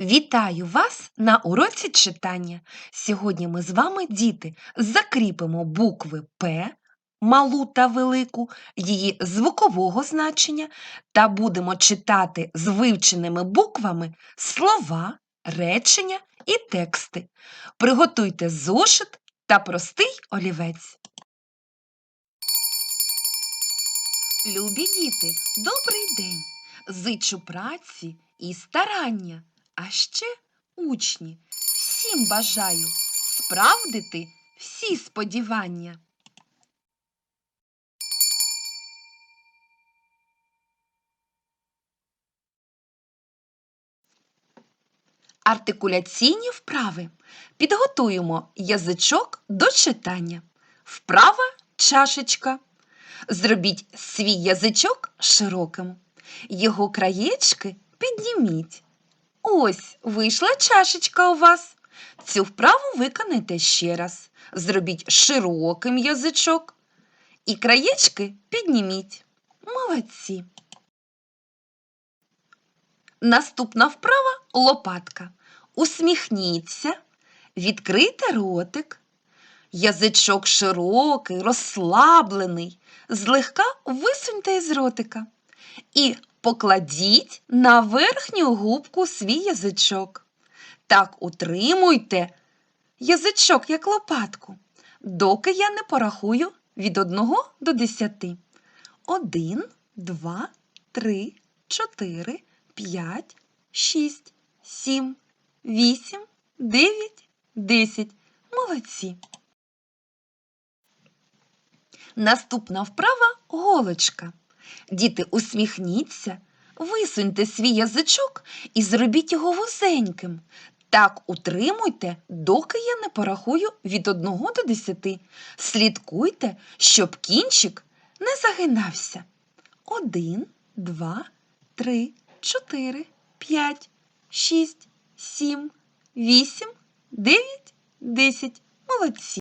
Вітаю вас на уроці читання. Сьогодні ми з вами, діти, закріпимо букви П, малу та велику, її звукового значення та будемо читати з вивченими буквами слова, речення і тексти. Приготуйте зошит та простий олівець. Любі діти, добрий день! Зичу праці і старання. А ще учні, всім бажаю справдити всі сподівання. Артикуляційні вправи. Підготуємо язичок до читання. Вправа чашечка. Зробіть свій язичок широким. Його краєчки підніміть. Ось вийшла чашечка у вас. Цю вправу виконайте ще раз. Зробіть широким язичок і краєчки підніміть. Молодці. Наступна вправа лопатка. Усміхніться, відкрийте ротик. Язичок широкий, розслаблений, злегка висуньте із ротика. І покладіть на верхню губку свій язичок. Так утримуйте язичок як лопатку, доки я не порахую від 1 до 10. 1, 2, 3, 4, 5, 6, 7, 8, 9, 10. Молодці. Наступна вправа голочка. Діти, усміхніться, висуньте свій язичок і зробіть його вузеньким. Так утримуйте, доки я не порахую від 1 до 10. Слідкуйте, щоб кінчик не загинався. 1, 2, 3, 4, 5, 6, 7, 8, 9, 10. Молодці.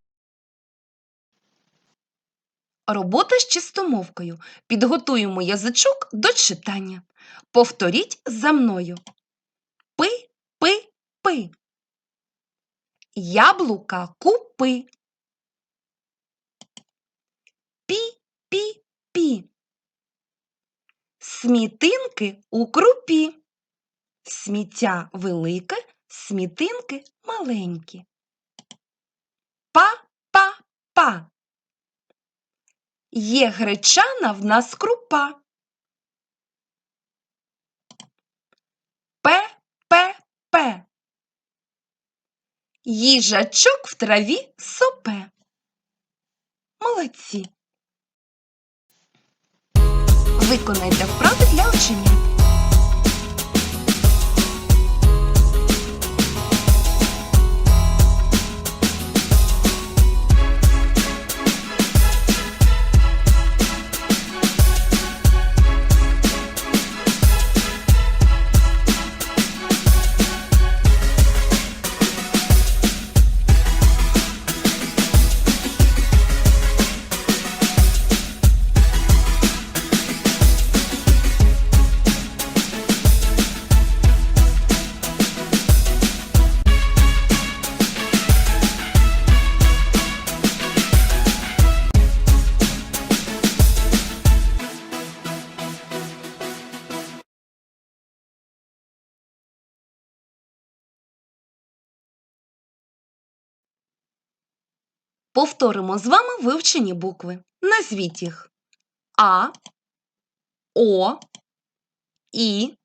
Робота з чистомовкою. Підготуємо язичок до читання. Повторіть за мною. Пи, пи, пи. Яблука купи. Пі, пі, пі. Смітинки у крупі. Сміття велике, смітинки маленькі. Па, па, па. Є гречана в нас крупа. П, П, П. Їжачок в траві сопе. Молодці. Виконайте вправи для учення. Повторимо з вами вивчені букви. Назвіть їх А, О, І,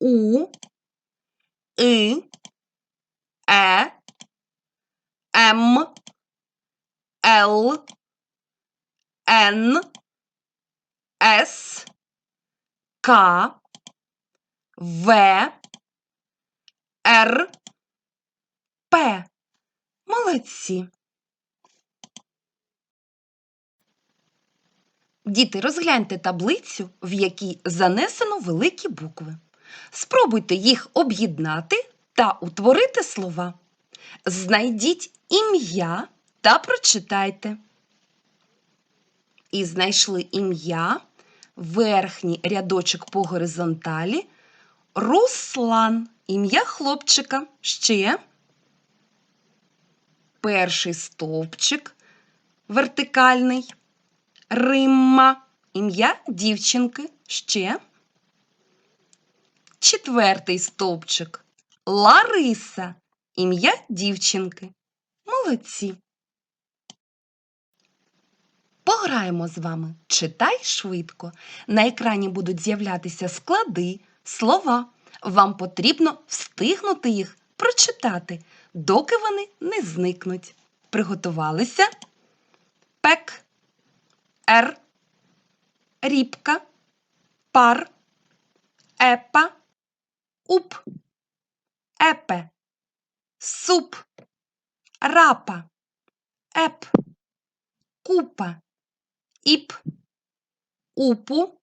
У, И, Е, М, Л, Н, С, К, В, Р, П. Молодці. Діти, розгляньте таблицю, в якій занесено великі букви. Спробуйте їх об'єднати та утворити слова. Знайдіть ім'я та прочитайте. І знайшли ім'я, верхній рядочок по горизонталі. Руслан ім'я хлопчика. Ще. Перший стовпчик вертикальний. Римма. Ім'я дівчинки. Ще. Четвертий стовпчик. Лариса. Ім'я дівчинки. Молодці. Пограємо з вами. Читай швидко. На екрані будуть з'являтися склади, слова. Вам потрібно встигнути їх прочитати, доки вони не зникнуть. Приготувалися? Пек, р, рибка, пар, эпа, уп, эпе, суп, рапа, эп, купа, ип, упу,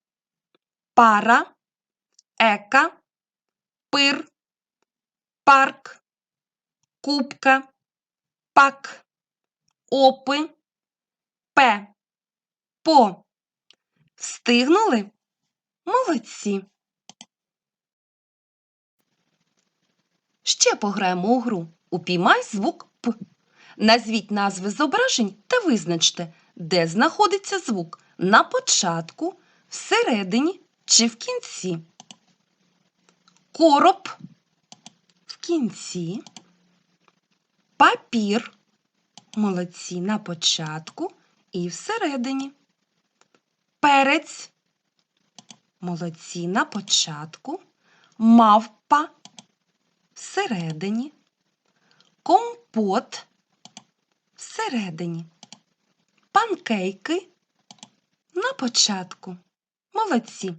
пара, эка, пыр, парк, кубка, пак, опы, п. По. Встигнули? Молодці. Ще пограємо у гру. Упіймай звук П. Назвіть назви зображень та визначте, де знаходиться звук на початку, всередині чи в кінці. Короб в кінці. Папір. Молодці на початку і всередині. Перець. Молодці на початку. Мавпа всередині. Компот всередині. Панкейки на початку. Молодці.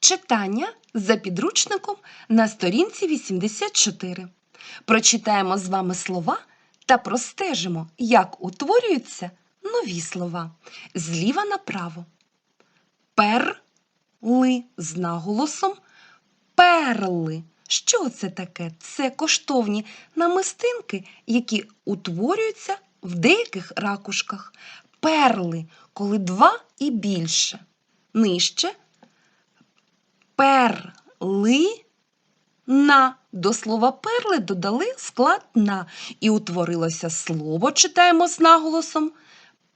Читання за підручником на сторінці 84. Прочитаємо з вами слова та простежимо, як утворюються нові слова зліва направо. Перли з наголосом перли. Що це таке? Це коштовні намистинки, які утворюються в деяких ракушках. Перли, коли два і більше. Нижче перли на. До слова перли додали склад на. І утворилося слово, читаємо з наголосом.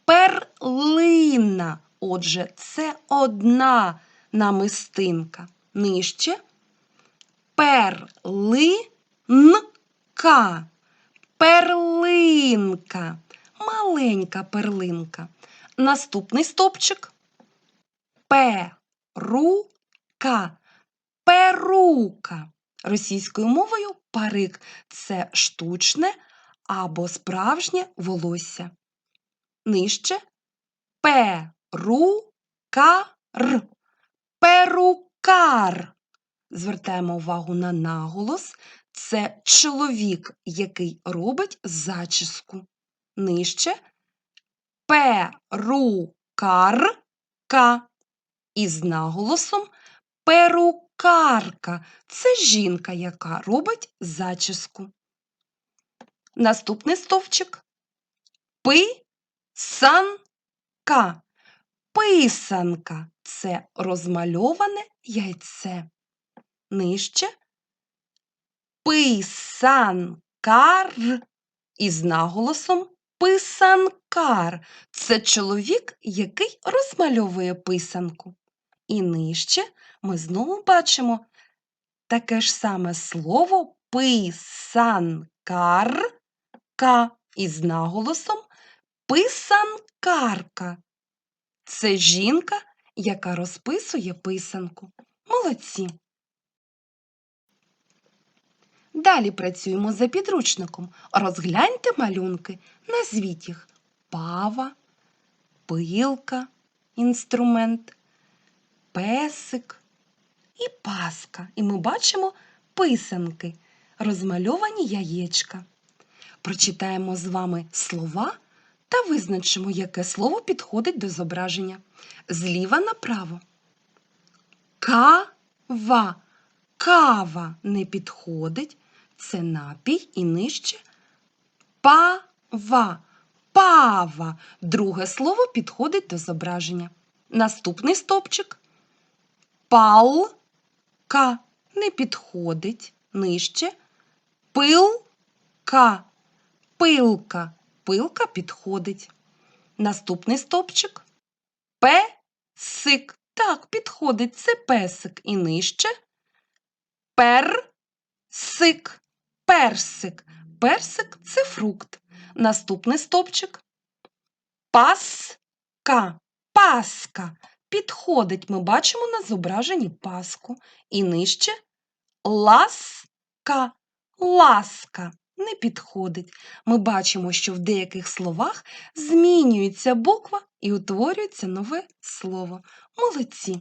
Перлина. Отже, це одна намистинка. Нижче перлинка. Перлинка. Маленька перлинка. Наступний стопчик. Перука. Перука. Російською мовою парик це штучне або справжнє волосся. Нижче перукар. Перукар. Звертаємо увагу на наголос. Це чоловік, який робить зачіску. Нижче перукарка. Із наголосом перукарка. Це жінка, яка робить зачіску. Наступний стовпчик. Писанка. Писанка це розмальоване яйце. Нижче писанкар із наголосом писанкар. Це чоловік, який розмальовує писанку. І нижче ми знову бачимо таке ж саме слово писанкарка із наголосом писанкарка. Це жінка, яка розписує писанку. Молодці. Далі працюємо за підручником. Розгляньте малюнки, назвіть їх пава, пилка, інструмент, песик і паска. І ми бачимо писанки, розмальовані яєчка. Прочитаємо з вами слова та визначимо, яке слово підходить до зображення. Зліва направо. Кава. Кава не підходить. Це напій і нижче пава. Пава. Друге слово підходить до зображення. Наступний стопчик. Палка. не підходить. Нижче. Пилка. Пилка. Пилка підходить. Наступний стовпчик. Песик. Так, підходить. Це песик. І нижче. Персик. Персик. Персик це фрукт. Наступний стовпчик. Паска. Паска. Підходить. Ми бачимо на зображенні паску. І нижче ласка. Ласка. Не підходить. Ми бачимо, що в деяких словах змінюється буква і утворюється нове слово. Молодці.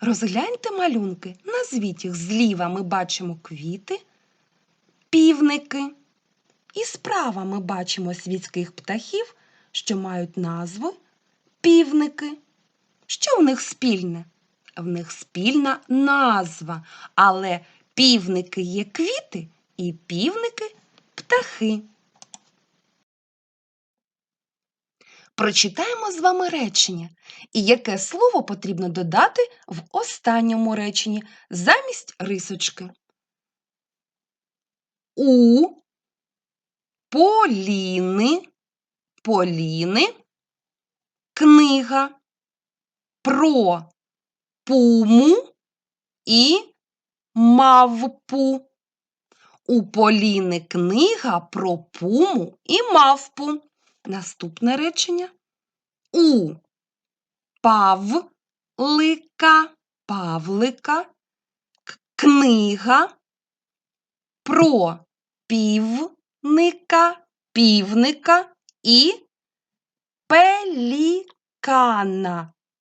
Розгляньте малюнки. Назвіть їх зліва ми бачимо квіти, півники. І справа ми бачимо світських птахів, що мають назву півники. Що в них спільне? В них спільна назва, але півники є квіти і півники птахи. Прочитаємо з вами речення. І яке слово потрібно додати в останньому реченні замість рисочки? У Поліни, Поліни, книга про пуму і мавпу. У Поліни книга про пуму і мавпу. Наступне речення. У Павлика, Павлика, книга про півника, півника і пелікана,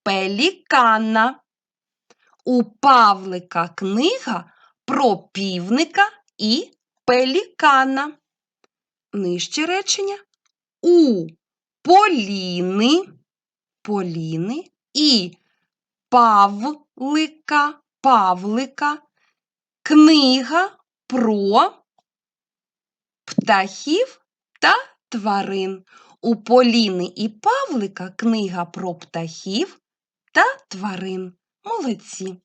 пелікана. У Павлика книга про півника і пелікана. Нижче речення у Поліни, Поліни і Павлика, Павлика книга про птахів та тварин. У Поліни і Павлика книга про птахів та тварин. Молодці.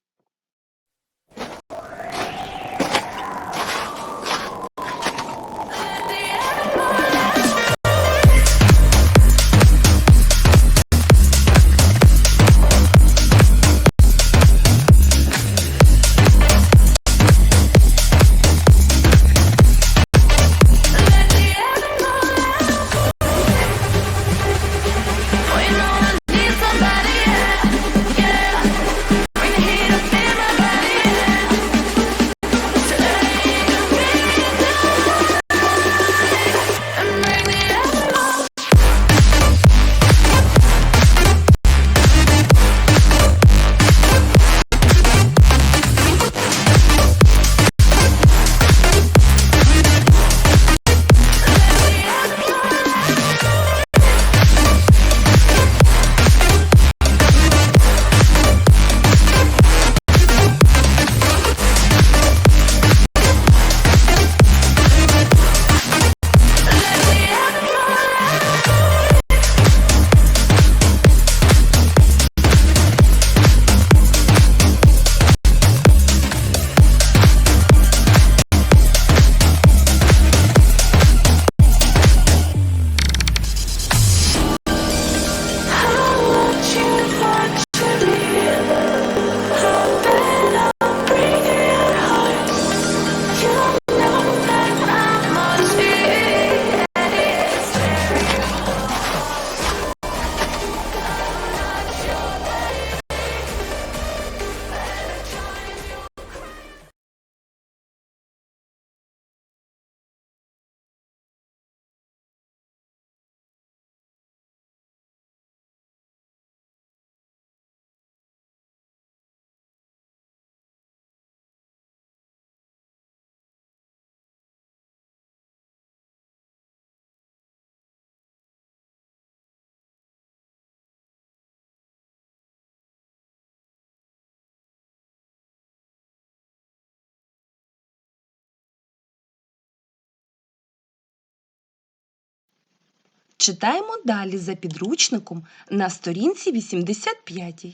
Читаємо далі за підручником на сторінці 85.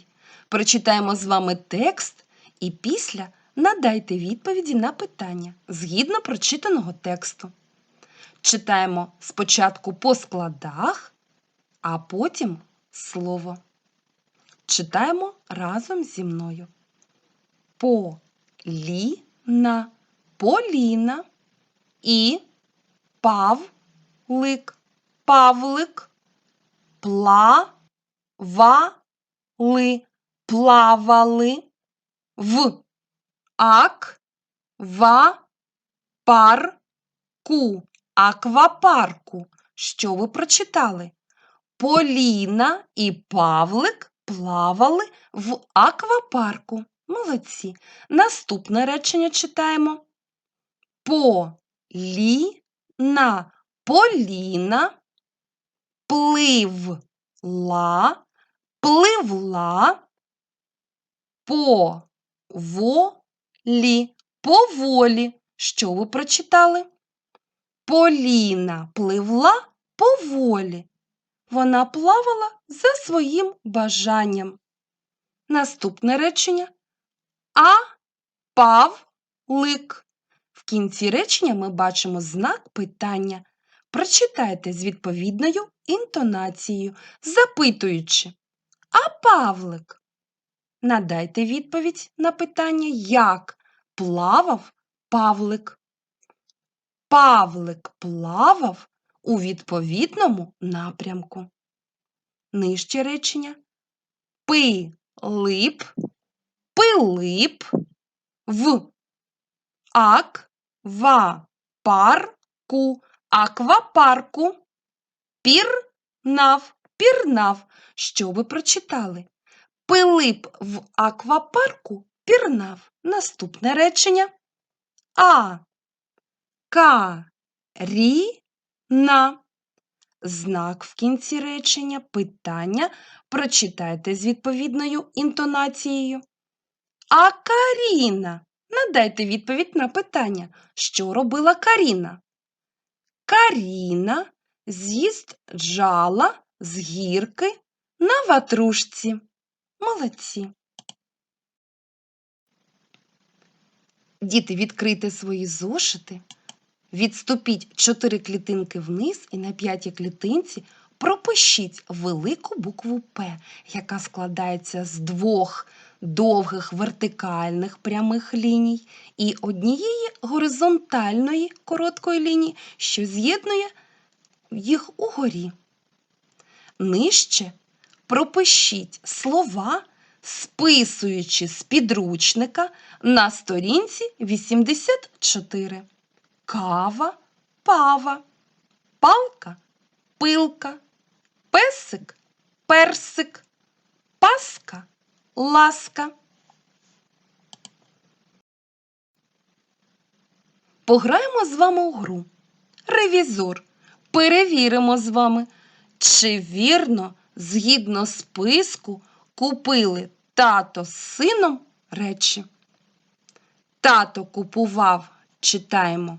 Прочитаємо з вами текст і після надайте відповіді на питання згідно прочитаного тексту. Читаємо спочатку по складах, а потім слово. Читаємо разом зі мною. Поліна, Поліна і Павлик, Павлик, плавали, плавали в аквапарку, аквапарку. Що ви прочитали? Поліна і Павлик плавали в аквапарку. Молодці. Наступне речення читаємо. Поліна, Поліна пливла, пливла поволі, поволі. Що ви прочитали? Поліна пливла поволі. Вона плавала за своїм бажанням. Наступне речення а павлик. В кінці речення ми бачимо знак питання. Прочитайте з відповідною інтонацією, запитуючи А Павлик? Надайте відповідь на питання, як плавав Павлик. Павлик плавав у відповідному напрямку. Нижче речення Пилип, пилип в аквапарку, аквапарку, пірнав, пірнав. Що ви прочитали? Пилип в аквапарку пірнав. Наступне речення. А. Каріна. Знак в кінці речення, питання прочитайте з відповідною інтонацією. А Каріна. Надайте відповідь на питання, що робила Каріна. Каріна з'їжджала з гірки на ватрушці. Молодці. Діти, відкрийте свої зошити, відступіть чотири клітинки вниз і на п'ятій клітинці пропишіть велику букву П, яка складається з двох довгих вертикальних прямих ліній і однієї горизонтальної короткої лінії, що з'єднує їх угорі. Нижче пропишіть слова, списуючи з підручника на сторінці 84. Кава, пава, палка, пилка, песик, персик, паска, ласка. Пограємо з вами у гру. Ревізор. Перевіримо з вами, чи вірно, згідно списку, купили тато з сином речі. Тато купував, читаємо.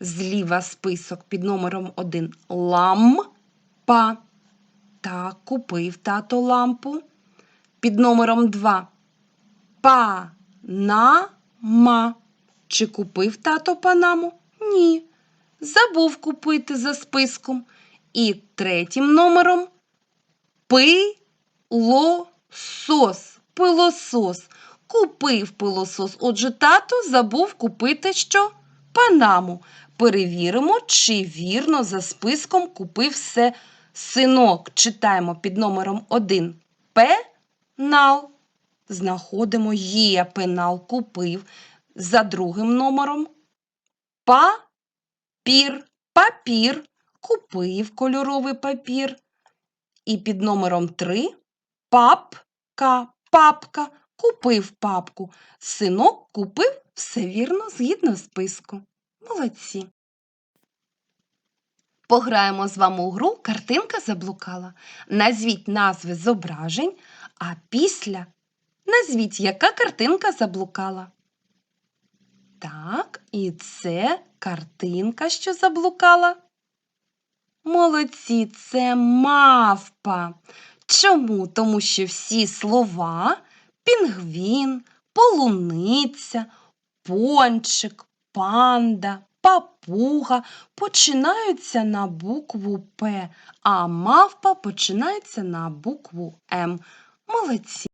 Зліва список під номером 1 лампа. Так, купив тато лампу. Під номером 2 панама. Чи купив тато панаму? Ні. Забув купити за списком. І третім номером пилосос. Пилосос. Купив пилосос. Отже, тато забув купити що? Панаму. Перевіримо, чи вірно за списком купив все синок. Читаємо під номером 1 пенал. Знаходимо є пенал купив. За другим номером папір. Папір. Купив кольоровий папір. І під номером 3 папка. Папка. Купив папку. Синок купив все вірно згідно списку. Молодці. Пограємо з вами у гру Картинка заблукала. Назвіть назви зображень, а після назвіть, яка картинка заблукала. Так, і це картинка, що заблукала. Молодці, це мавпа. Чому? Тому що всі слова пінгвін, полуниця, пончик, панда, папуга починаються на букву П, а мавпа починається на букву М. Молодці.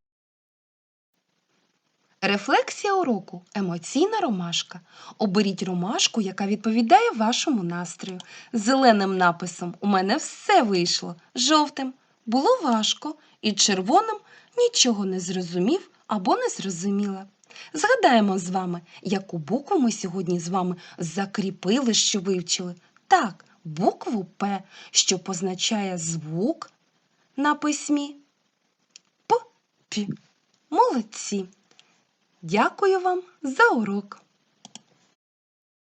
Рефлексія уроку емоційна ромашка. Оберіть ромашку, яка відповідає вашому настрою. Зеленим написом у мене все вийшло. Жовтим було важко, і червоним нічого не зрозумів або не зрозуміла. Згадаємо з вами, яку букву ми сьогодні з вами закріпили, що вивчили. Так, букву П, що позначає звук на письмі. П. Пі. Молодці. Дякую вам за урок.